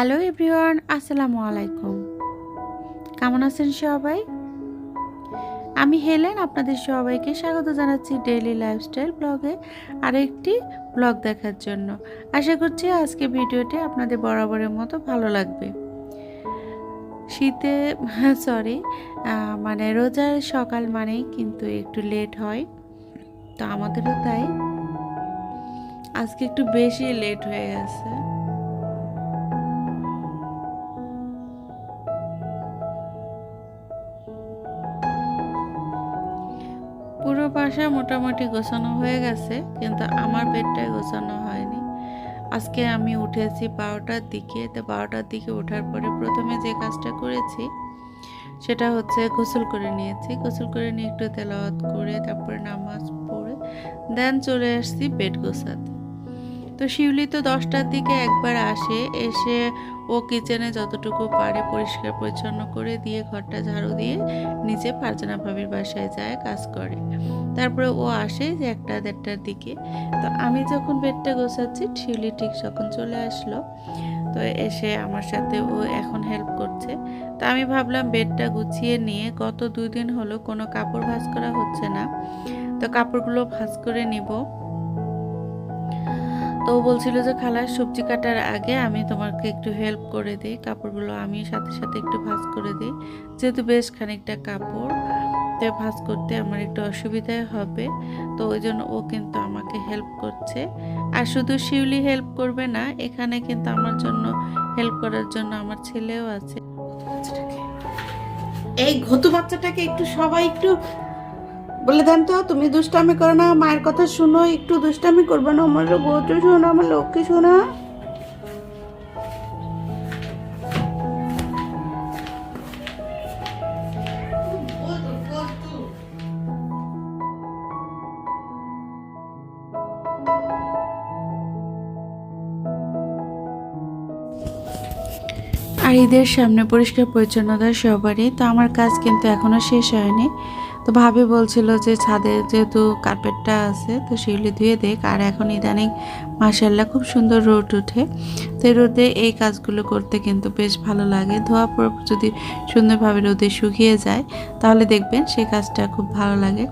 Hello everyone, আসসালামু আলাইকুম। কেমন আছেন সবাই? আমি হেলেন, আপনাদের সবাইকে স্বাগত জানাচ্ছি ডেইলি লাইফস্টাইল ব্লগে আরও একটি ব্লগ দেখার জন্য। আশা করছি আজকে ভিডিওটি আপনাদের বরাবরের মতো ভালো লাগবে। শীতে, সরি মানে রোজার সকাল মানেই কিন্তু একটু লেট হয়, তো আমাদেরও তাই। আজকে একটু বেশি লেট হয়ে গেছে। বাসা মোটামুটি গোছানো হয়ে গেছে, কিন্তু আমার বেডটাই গোছানো হয়নি। আজকে আমি উঠেছি বারোটার দিকে, তো বারোটার দিকে ওঠার পরে প্রথমে যে কাজটা করেছি, সেটা হচ্ছে গোসল করে নিয়েছি। গোসল করে নিয়ে একটু তেলাওয়াত করে, তারপরে নামাজ পড়ে দেন চলে আসছি বেড গোছাতে। তো শিউলি তো দশটার দিকে একবার আসে, এসে ও কিচেনে যতটুকু পারে পরিষ্কার পরিচ্ছন্ন করে দিয়ে ঘরটা ঝাড়ু দিয়ে নিচে ফারজানা ভাবির বাসায় যায়, কাজ করে। তারপরে ও আসে যে একটা দেড়টার দিকে। তো আমি যখন বেডটা গোছাচ্ছি, শিউলি ঠিক যখন চলে আসলো, তো এসে আমার সাথে ও এখন হেল্প করছে। তো আমি ভাবলাম বেডটা গুছিয়ে নিয়ে গত দুই দিন হলো কোনো কাপড় ভাঁজ করা হচ্ছে না। তো কাপড়গুলো ভাঁজ করে নিব। তো বলছিল যে খালা সবজি কাটার আগে আমি তোমাকে একটু হেল্প করে দিই, কাপড়গুলো আমি সাথে সাথে একটু ভাঁজ করে দিই। যেহেতু বেশ খানিকটা কাপড়, তো ভাঁজ করতে আমার একটু অসুবিধাই হবে, তো ওই জন্য ও কিন্তু আমাকে হেল্প করছে। আর শুধু শিউলি হেল্প করবে না, এখানে কিন্তু আমার জন্য হেল্প করার জন্য আমার ছেলেও আছে। এই ঘতু বাচ্চাটাকে একটু সবাই একটু বলে, দেন তো, তুমি দুষ্টামি করো না, মায়ের কথা শুনো, একটু দুষ্টামি করবে না, আমার ঘটু শোনো, আমার লক্ষ্মী শোনা। আর ঈদের সামনে পরিষ্কার পরিচ্ছন্নতা সবারই, তো আমার কাজ কিন্তু এখনও শেষ হয়নি। তো ভাবি বলছিল যে ছাদে যেহেতু কার্পেটটা আছে, তো সেগুলি ধুয়ে দেখ। আর এখন ইদানিং মাসাল্লাহ খুব সুন্দর রোদ উঠে তো রোদে এই কাজগুলো করতে কিন্তু বেশ ভালো লাগে। ধোয়া পর যদি সুন্দরভাবে রোদে শুকিয়ে যায়, তাহলে দেখবেন সেই কাজটা খুব ভালো লাগে।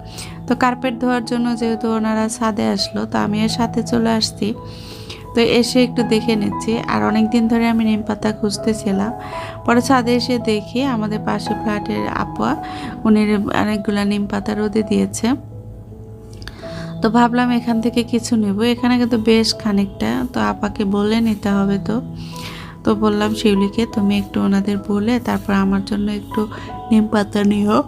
তো কার্পেট ধোয়ার জন্য যেহেতু ওনারা ছাদে আসলো, তো আমি এর সাথে চলে আসছি। তো এসে একটু দেখে নিচ্ছি। আর অনেক দিন ধরে আমি নিম পাতা খুঁজতেছিলাম। পরে ছাদে এসে দেখি আমাদের পাশে ফ্ল্যাটের আপুয়া উনি অনেকগুলা নিম পাতা রোদে দিয়েছে। তো ভাবলাম এখান থেকে কিছু নেব। এখানে কিন্তু বেশ খানিকটা। তো আপাকে বলে নিতে হবে তো। তো বললাম, শিউলিকে তুমি একটু ওনাদের বলে তারপর আমার জন্য একটু নিম পাতা নিও।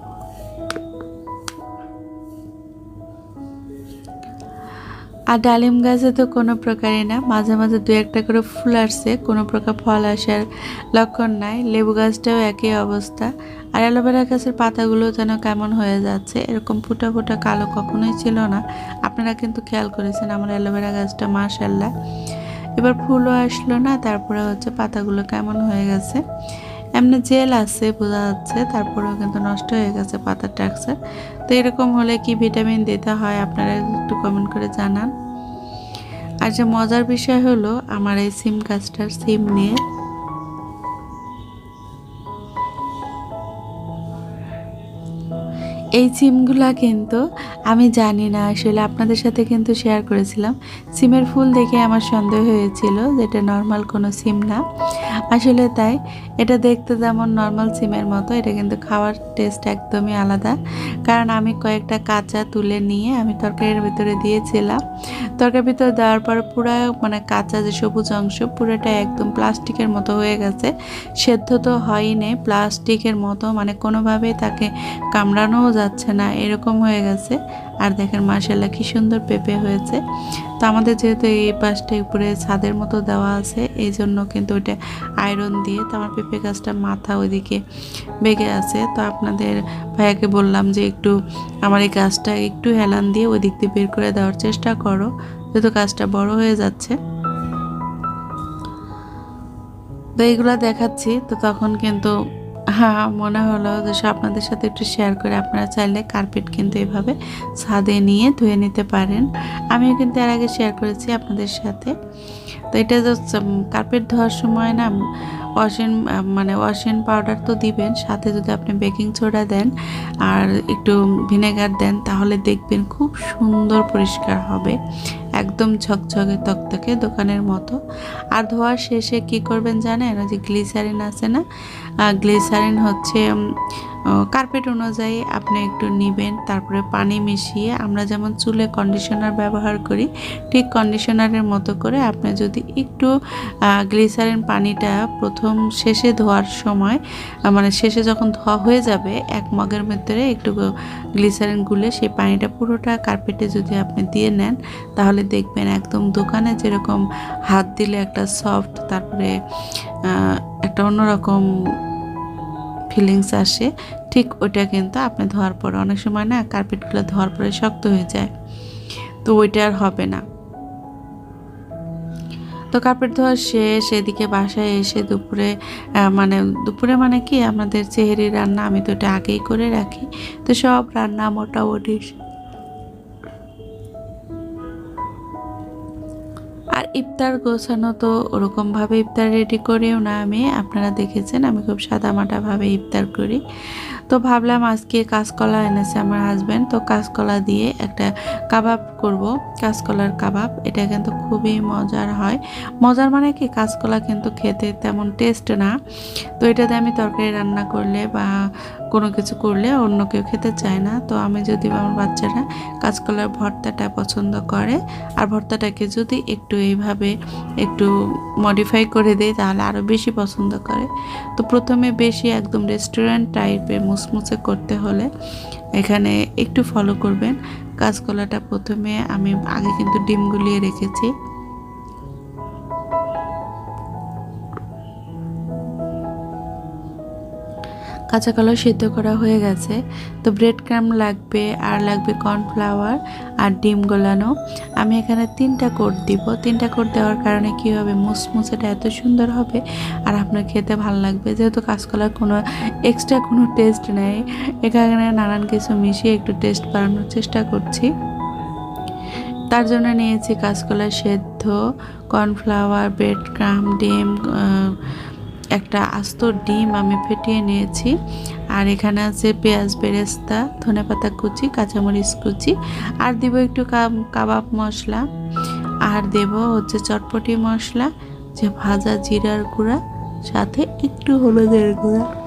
আর ডালিম গাছে তো কোনো প্রকারই না। মাঝে মাঝে দু একটা করে ফুল আসছে, কোনো প্রকার ফল আসার লক্ষণ নাই। লেবু গাছটাও একই অবস্থা। আর অ্যালোভেরা গাছের পাতাগুলো যেন কেমন হয়ে যাচ্ছে, এরকম ফুটা ফুটা কালো কখনোই ছিল না। আপনারা কিন্তু খেয়াল করেছেন আমার অ্যালোভেরা গাছটা মাশাল্লাহ এবার ফুলও আসলো না, তারপরে হচ্ছে পাতাগুলো কেমন হয়ে গেছে। এমনি জেল আছে, বোঝা যাচ্ছে, তারপরেও কিন্তু নষ্ট হয়ে গেছে পাতার টাক্সার তো এরকম হলে কি ভিটামিন দিতে হয়? আপনারা একটু কমেন্ট করে জানান। আর যে মজার বিষয় হলো, আমার এই সিম গাছটার সিম নিয়ে এই সিমগুলা কিন্তু আমি জানি না, আসলে আপনাদের সাথে কিন্তু শেয়ার করেছিলাম। সিমের ফুল দেখে আমার সন্দেহ হয়েছিল যে এটা নর্মাল কোনো সিম না। আসলে তাই, এটা দেখতে যেমন নর্মাল সিমের মতো, এটা কিন্তু খাওয়ার টেস্ট একদমই আলাদা। কারণ আমি কয়েকটা কাঁচা তুলে নিয়ে আমি তরকারির ভিতরে দিয়েছিলাম। তরকারির ভিতরে দেওয়ার পর পুরো মানে কাঁচা যে সবুজ অংশ, পুরোটা একদম প্লাস্টিকের মতো হয়ে গেছে। সেদ্ধ তো হয়নি প্লাস্টিকের মতো মানে কোনোভাবেই তাকে কামড়ানোও যাচ্ছে না, এরকম হয়ে গেছে। আর দেখেন মার্শাল্লাহ কি সুন্দর পেঁপে হয়েছে। তো আমাদের যেহেতু এই পাশটা উপরে ছাদের মতো দেওয়া আছে, এই জন্য কিন্তু ওইটা আয়রন দিয়ে তো আমার পেঁপে গাছটা মাথা ওইদিকে বেগে আছে। তো আপনাদের ভাইয়াকে বললাম যে একটু আমার এই গাছটা একটু হেলান দিয়ে ওই দিক দিয়ে বের করে দেওয়ার চেষ্টা করো, যেহেতু গাছটা বড় হয়ে যাচ্ছে। তো এইগুলো দেখাচ্ছি, তো তখন কিন্তু হ্যাঁ মনে হলো যে আপনাদের সাথে একটু শেয়ার করে, আপনারা চাইলে কার্পেট কিন্তু এভাবে ছাদে নিয়ে ধুয়ে নিতে পারেন। আমিও কিন্তু এর আগে শেয়ার করেছি আপনাদের সাথে। তো এটা কার্পেট ধোয়ার সময় না ওয়াশিং মানে ওয়াশিং পাউডার তো দিবেন, সাথে যদি আপনি বেকিং সোডা দেন আর একটু ভিনেগার দেন, তাহলে দেখবেন খুব সুন্দর পরিষ্কার হবে। একদম ঝকঝকে তকতকে দোকানের মতো। আর ধোয়ার শেষে কি করবেন জানেন? ওই যে গ্লিসারিন আছে না? গ্লিসারিন হচ্ছে কার্পেট অনুযায়ী আপনি একটু নেবেন, তারপরে পানি মিশিয়ে আমরা যেমন চুলে কন্ডিশনার ব্যবহার করি, ঠিক কন্ডিশনারের মতো করে আপনি যদি একটু গ্লিসারিন পানিটা প্রথম শেষে ধোয়ার সময় মানে শেষে যখন ধোয়া হয়ে যাবে, এক মগের ভিতরে একটু গ্লিসারিন গুলে সেই পানিটা পুরোটা কার্পেটে যদি আপনি দিয়ে নেন, তাহলে দেখবেন একদম দোকানে যেরকম হাত দিলে একটা সফট তারপরে একটা অন্যরকম ফিলিংস আসে, ঠিক ওইটা কিন্তু আপনি ধোয়ার পরে, অনেক সময় না কার্পেটগুলো ধোয়ার পরে শক্ত হয়ে যায়, তো ওইটা আর হবে না। তো কার্পেট ধোয়া শেষ, এদিকে বাসায় এসে দুপুরে মানে দুপুরে মানে কি আমাদের চেহারি রান্না আমি তো এটা আগেই করে রাখি, তো সব রান্না মোটামুটি আর ইফতার গোছানো তো ওরকমভাবে ইফতার রেডি করিও না আমি। আপনারা দেখেছেন, আমি খুব সাদামাটাভাবে ইফতার করি। তো ভাবলাম আজকে কাঁচকলা এনেছে আমার হাজব্যান্ড তো কাঁচকলা দিয়ে একটা কাবাব করব, কাঁচকলার কাবাব। এটা কিন্তু খুবই মজার হয়। মজার মানে কি? কাঁচকলা কিন্তু খেতে তেমন টেস্ট না। তো এটাতে আমি তরকারি রান্না করলে বা কোনো কিছু করলে অন্য কেউ খেতে চায় না। তো আমি যদি আমার বাচ্চারা কাঁচকলার ভর্তাটা পছন্দ করে, আর ভর্তাটাকে যদি একটু এইভাবে একটু মডিফাই করে দেয়, তাহলে আরও বেশি পছন্দ করে। তো প্রথমে বেশি একদম রেস্টুরেন্ট টাইপের মুসমুসে করতে হলে এখানে একটু ফলো করবেন। কাঁচকলাটা প্রথমে আমি আগে কিন্তু ডিম গুলিয়ে রেখেছি। কাঁচা কলা সিদ্ধ করা হয়ে গেছে। তো ব্রেড ক্রাম লাগবে, আর লাগবে কর্নফ্লাওয়ার আর ডিম গোলানো। আমি এখানে তিনটা কোট দিব। তিনটা কোট দেওয়ার কারণে কী হবে? মুসমুসেটা এত সুন্দর হবে, আর আপনার খেতে ভালো লাগবে। যেহেতু কাঁচকলার কোনো এক্সট্রা কোনো টেস্ট নেই, এখানে নানান কিছু মিশিয়ে একটু টেস্ট বাড়ানোর চেষ্টা করছি। তার জন্য নিয়েছি কাঁচকলা সেদ্ধ কর্নফ্লাওয়ার ব্রেড ক্রাম ডিম একটা আস্ত ডিম আমি ফেটিয়ে নিয়েছি। আর এখানে আছে পেঁয়াজ, বেরেস্তা ধনেপাতা কুচি, কাঁচামরিচ কুচি। আর দিব একটু কাব- কাবাব মশলা। আর দেব হচ্ছে চটপটি মশলা, যে ভাজা জিরার গুঁড়া, সাথে একটু হলুদের গুঁড়া।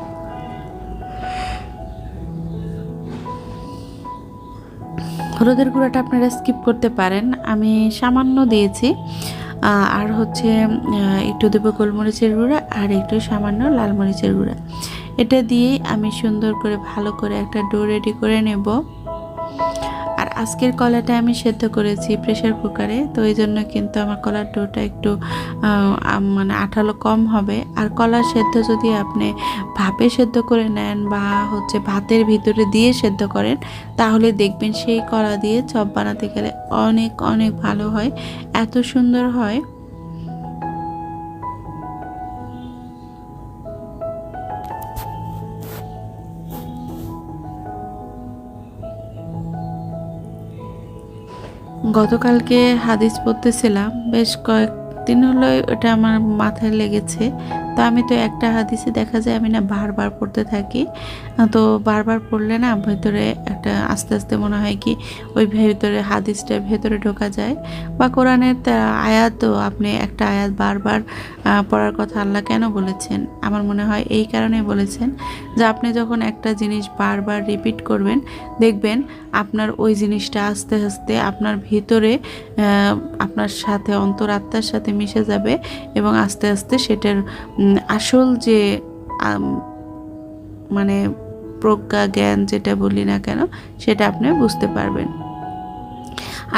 হলুদের গুঁড়াটা আপনারা স্কিপ করতে পারেন। আমি সামান্য দিয়েছি। আর হচ্ছে একটু দেবো গোলমরিচের গুঁড়া আর একটু সামান্য লাল মরিচের গুঁড়া। এটা দিয়েই আমি সুন্দর করে ভালো করে একটা ডো রেডি করে নেব। আর আজকের কলাটা আমি সেদ্ধ করেছি প্রেশার কুকারে, তো এই জন্য কিন্তু আমার কলার ডোটা একটু মানে আঠালো কম হবে। আর কলা সেদ্ধ যদি আপনি ভাপে সেদ্ধ করে নেন বা হচ্ছে ভাতের ভিতরে দিয়ে সেদ্ধ করেন, তাহলে দেখবেন সেই কলা দিয়ে চপ বানাতে গেলে অনেক অনেক ভালো হয়। এত সুন্দর হয়। গতকালকে হাদিস পড়তেছিলাম বেশ কয়েকদিন হলো এটা আমার মাথায় লেগেছে। তো আমি তো একটা হাদিসে দেখা যায় আমি না বারবার পড়তে থাকি। তো বারবার পড়লে না ভেতরে একটা আস্তে আস্তে মনে হয় কি ওই ভেতরে হাদিসটা ভেতরে ঢোকা যায়। বা কোরআনের তা- আপনি একটা আয়াত বারবার পড়ার কথা আল্লাহ কেন বলেছেন? আমার মনে হয় এই কারণে বলেছেন যে আপনি যখন একটা জিনিস বারবার রিপিট করবেন, দেখবেন আপনার ওই জিনিসটা আস্তে আস্তে আপনার ভিতরে আপনার সাথে অন্তরাত্মার সাথে মিশে যাবে এবং আস্তে আস্তে সেটার আসল যে মানে প্রজ্ঞা, জ্ঞান যেটা বলি না কেন, সেটা আপনি বুঝতে পারবেন।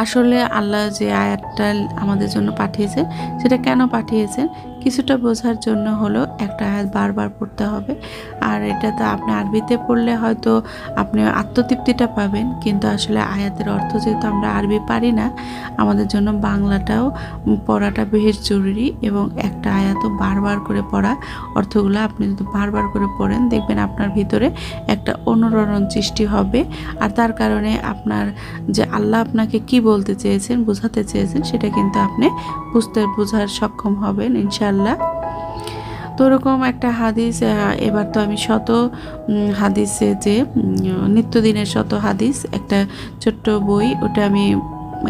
আসলে আল্লাহ যে আয়াতটা আমাদের জন্য পাঠিয়েছে সেটা কেন পাঠিয়েছেন? কিছুটা বোঝার জন্য হলো একটা আয়াত বারবার পড়তে হবে। আর এটা তো আপনি আরবিতে পড়লে হয়তো আপনি আত্মতৃপ্তিটা পাবেন। কিন্তু আসলে আয়াতের অর্থ যেহেতু আমরা আরবি পারি না, আমাদের জন্য বাংলাটাও পড়াটা বেশ জরুরি এবং একটা আয়াতও বারবার করে পড়া অর্থগুলো আপনি যদি বারবার করে পড়েন, দেখবেন আপনার ভিতরে একটা অনুরণন সৃষ্টি হবে। আর তার কারণে আপনার যে আল্লাহ আপনাকে কি বলতে চেয়েছেন, বোঝাতে চেয়েছেন, সেটা কিন্তু আপনি বুঝতে, বোঝার সক্ষম হবেন ইনশাল্লাহ তো ওরকম একটা হাদিস এবার তো আমি শত হাদিসে যে নিত্যদিনের শত হাদিস, একটা ছোট্ট বই, ওটা আমি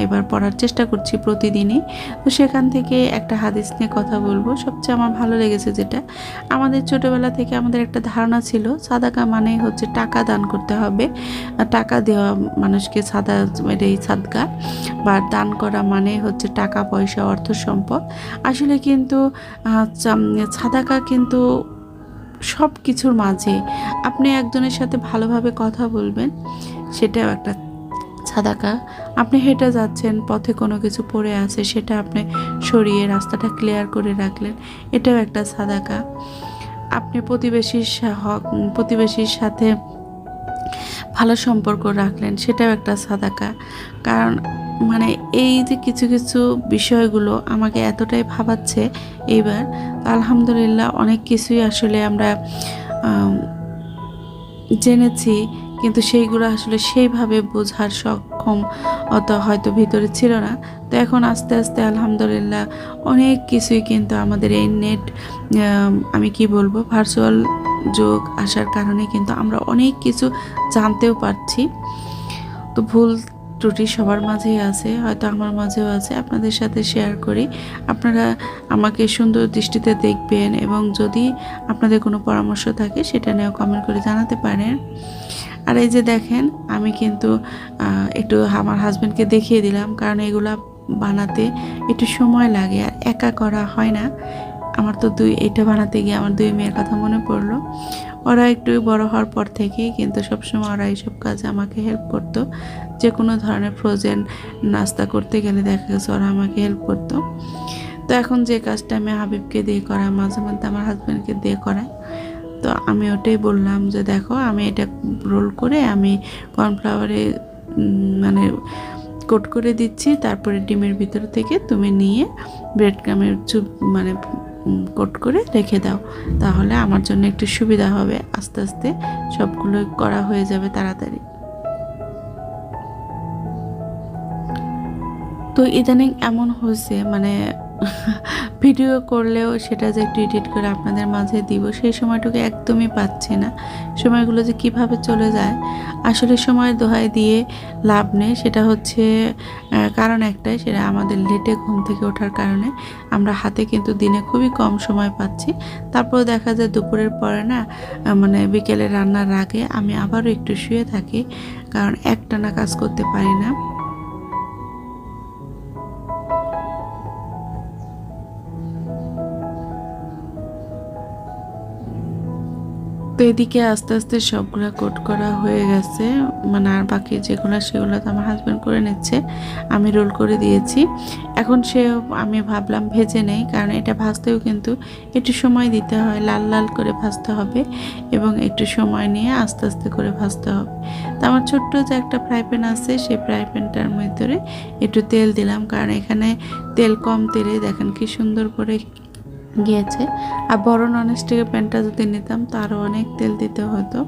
এবার পড়ার চেষ্টা করছি প্রতিদিনই। তো সেখান থেকে একটা হাদিস নিয়ে কথা বলব। সবচেয়ে আমার ভালো লেগেছে যেটা, আমাদের ছোটোবেলা থেকে আমাদের একটা ধারণা ছিল, সাদাকা মানে হচ্ছে টাকা দান করতে হবে। টাকা দেওয়া মানুষকে সাদা এই সাদকা বা দান করা মানে হচ্ছে টাকা, পয়সা, অর্থ, সম্পদ। আসলে কিন্তু সাদাকা কিন্তু সব কিছুর মাঝে আপনি একজনের সাথে ভালোভাবে কথা বলবেন, সেটাও একটা সাদাকা। আপনি হেঁটে যাচ্ছেন, পথে কোনো কিছু পড়ে আছে, সেটা আপনি সরিয়ে রাস্তাটা ক্লিয়ার করে রাখলেন। এটাও একটা সাদাকা। আপনি প্রতিবেশীর হক- প্রতিবেশীর সাথে ভালো সম্পর্ক রাখলেন, সেটাও একটা সাদাকা। কারণ মানে এই যে কিছু কিছু বিষয়গুলো আমাকে এতটাই ভাবাচ্ছে এইবার, আলহামদুলিল্লাহ অনেক কিছুই আসলে আমরা জেনেছি। কিন্তু সেইগুলো আসলে সেইভাবে বোঝার সক্ষম অত হয়তো ভিতরে ছিল না। তো এখন আস্তে আস্তে আলহামদুলিল্লাহ অনেক কিছুই কিন্তু আমাদের এই নেট, আমি কি বলব ভার্চুয়াল যোগ আসার কারণে কিন্তু আমরা অনেক কিছু জানতেও পারছি। তো ভুল ত্রুটি সবার মাঝেই আছে, হয়তো আমার মাঝেও আছে, আপনাদের সাথে শেয়ার করি। আপনারা আমাকে সুন্দর দৃষ্টিতে দেখবেন এবং যদি আপনাদের কোনো পরামর্শ থাকে সেটা নিয়েও কমেন্ট করে জানাতে পারেন। আর এই যে দেখেন, আমি কিন্তু একটু আমার হাজব্যান্ডকে দেখিয়ে দিলাম, কারণ এগুলা বানাতে একটু সময় লাগে, আর একা করা হয় না। আমার তো দুই, এটা বানাতে গিয়ে আমার দুই মেয়ের কথা মনে পড়ল। ওরা একটু বড় হওয়ার পর থেকেই কিন্তু সবসময় ওরা এইসব কাজে আমাকে হেল্প করতো। যে কোনো ধরনের ফ্রোজেন নাস্তা করতে গেলে দেখা গেছে ওরা আমাকে হেল্প করতো। তো এখন যে কাজটা আমি হাবিবকে দিয়ে করাই, মাঝে মধ্যে আমার হাজব্যান্ডকে দিয়ে করাই তো আমি ওটাই বললাম যে দেখো, আমি এটা রোল করে আমি কর্নফ্লাওয়ারে মানে কোট করে দিচ্ছি, তারপরে ডিমের ভিতর থেকে তুমি নিয়ে ব্রেড ক্রামের চুপ মানে কোট করে রেখে দাও। তাহলে আমার জন্য একটু সুবিধা হবে, আস্তে আস্তে সবগুলো করা হয়ে যাবে তাড়াতাড়ি। তো ইদানিং এমন হয়েছে মানে ভিডিও করলেও সেটা যে একটু এডিট করে আপনাদের মাঝে দিব, সেই সময়টুকু একদমই পাচ্ছি না। সময়গুলো যে কীভাবে চলে যায়, আসলে সময় দোহাই দিয়ে লাভ নেই। সেটা হচ্ছে কারণ একটাই, সেটা আমাদের লেটে ঘুম থেকে ওঠার কারণে আমরা হাতে কিন্তু দিনে খুবই কম সময় পাচ্ছি। তারপর দেখা যায় দুপুরের পরে না মানে বিকেলে রান্নার আগে আমি আবারও একটু শুয়ে থাকি, কারণ একটানা কাজ করতে পারি না। তো এদিকে আস্তে আস্তে সবগুলো কোট করা হয়ে গেছে। মানে আর বাকি যেগুলো সেগুলো তো আমার হাজব্যান্ড করে নিচ্ছে, আমি রোল করে দিয়েছি। এখন সে, আমি ভাবলাম ভেজে নেই, কারণ এটা ভাজতেও কিন্তু একটু সময় দিতে হয়, লাল লাল করে ভাজতে হবে এবং একটু সময় নিয়ে আস্তে আস্তে করে ভাজতে হবে। তো আমার ছোট্ট যে একটা ফ্রাই প্যান আছে, সেই ফ্রাই প্যানটার ভিতরে একটু তেল দিলাম, কারণ এখানে তেল কম তেলে দেখেন কি সুন্দর করে গিয়েছে। আর বড় ননস্টিকের প্যানটা যদি নিতাম তো অনেক তেল দিতে হতো।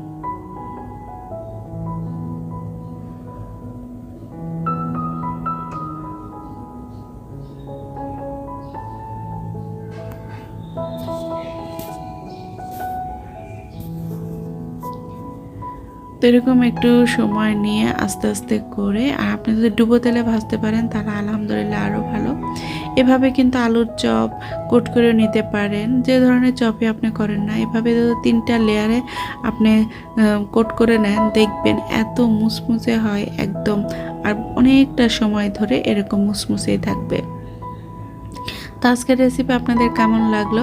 এরকম একটু সময় নিয়ে আস্তে আস্তে করে, আর আপনি যদি ডুবো তেলে ভাজতে পারেন, তাহলে আলহামদুলিল্লাহ আরও ভালো। এভাবে কিন্তু আলুর চপ কোট করে নিতে পারেন। যে ধরনের চপই আপনি করেন না, এভাবে তিনটা লেয়ারে আপনি কোট করে নেন, দেখবেন এত মুসমুসে হয় একদম। আর অনেকটা সময় ধরে এরকম মুসমুসেই থাকবে। তো আজকের রেসিপি আপনাদের কেমন লাগল?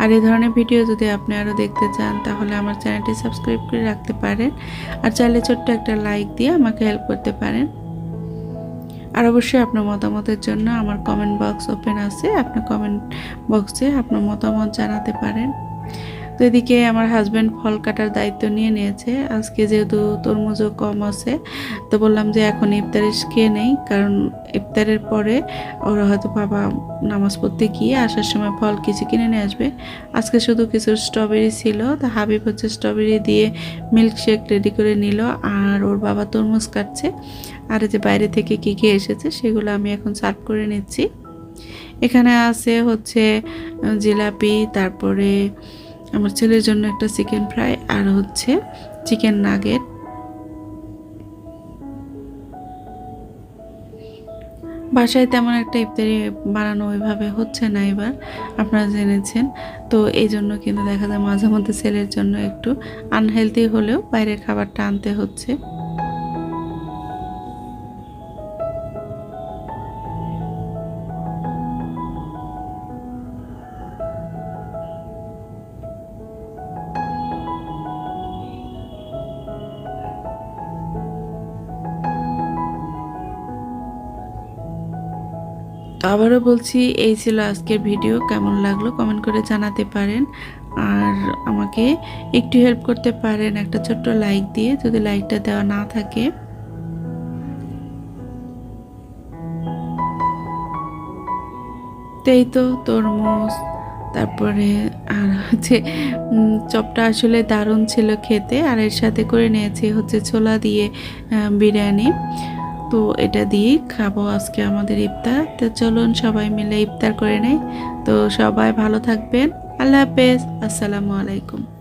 আর এই ধরনের ভিডিও যদি আপনি আরও দেখতে চান, তাহলে আমার চ্যানেলটি সাবস্ক্রাইব করে রাখতে পারেন। আর চাইলে ছোট্ট একটা লাইক দিয়ে আমাকে হেল্প করতে পারেন। আর অবশ্যই আপনার মতামতের জন্য আমার কমেন্ট বক্স ওপেন আছে। আপনার কমেন্ট বক্সে আপনার মতামত জানাতে পারেন। তো এদিকে আমার হাজব্যান্ড ফল কাটার দায়িত্ব নিয়ে নিয়েছে। আজকে যেহেতু তরমুজও কম আছে, তো বললাম যে এখন ইফতারে খেয়ে নেই, কারণ ইফতারের পরে ওরা হয়তো বাবা নামাজ পড়তে গিয়ে আসার সময় ফল কিছু কিনে নিয়ে আসবে। আজকে শুধু কিছু স্ট্রবেরি ছিল, তো হাবিব হচ্ছে স্ট্রবেরি দিয়ে মিল্ক শেক রেডি করে নিল, আর ওর বাবা তরমুজ কাটছে। আর যে বাইরে থেকে কী কী এসেছে, সেগুলো আমি এখন সার্ভ করে নিচ্ছি। এখানে আছে হচ্ছে জিলাপি, তারপরে আমার ছেলের জন্য একটা চিকেন ফ্রাই আর হচ্ছে চিকেন নাগেট। বাসায় তেমন একটা ইফতারি বানানো ওইভাবে হচ্ছে না এবার, আপনারা জেনেছেন। তো এই জন্য কিন্তু দেখা যায় মাঝে মধ্যে ছেলের জন্য একটু আনহেলদি হলেও বাইরের খাবারটা আনতে হচ্ছে। আবারও বলছি, এই ছিল আজকের ভিডিও। কেমন লাগল কমেন্ট করে জানাতে পারেন। আর আমাকে একটু হেল্প করতে পারেন একটা ছোট্ট লাইক দিয়ে, যদি লাইকটা দেওয়া না থাকে। তো এই তো তরমুজ, তারপরে আর হচ্ছে চপটা আসলে দারুণ ছিল খেতে। আর এর সাথে করে নিয়েছি হচ্ছে ছোলা দিয়ে বিরিয়ানি। তো এটা দিয়ে খাব আজকে আমাদের ইফতার। তো চলুন সবাই মিলে ইফতার করে নেই। তো সবাই ভালো থাকবেন। আল্লাহ হাফেজ। আসসালামু আলাইকুম।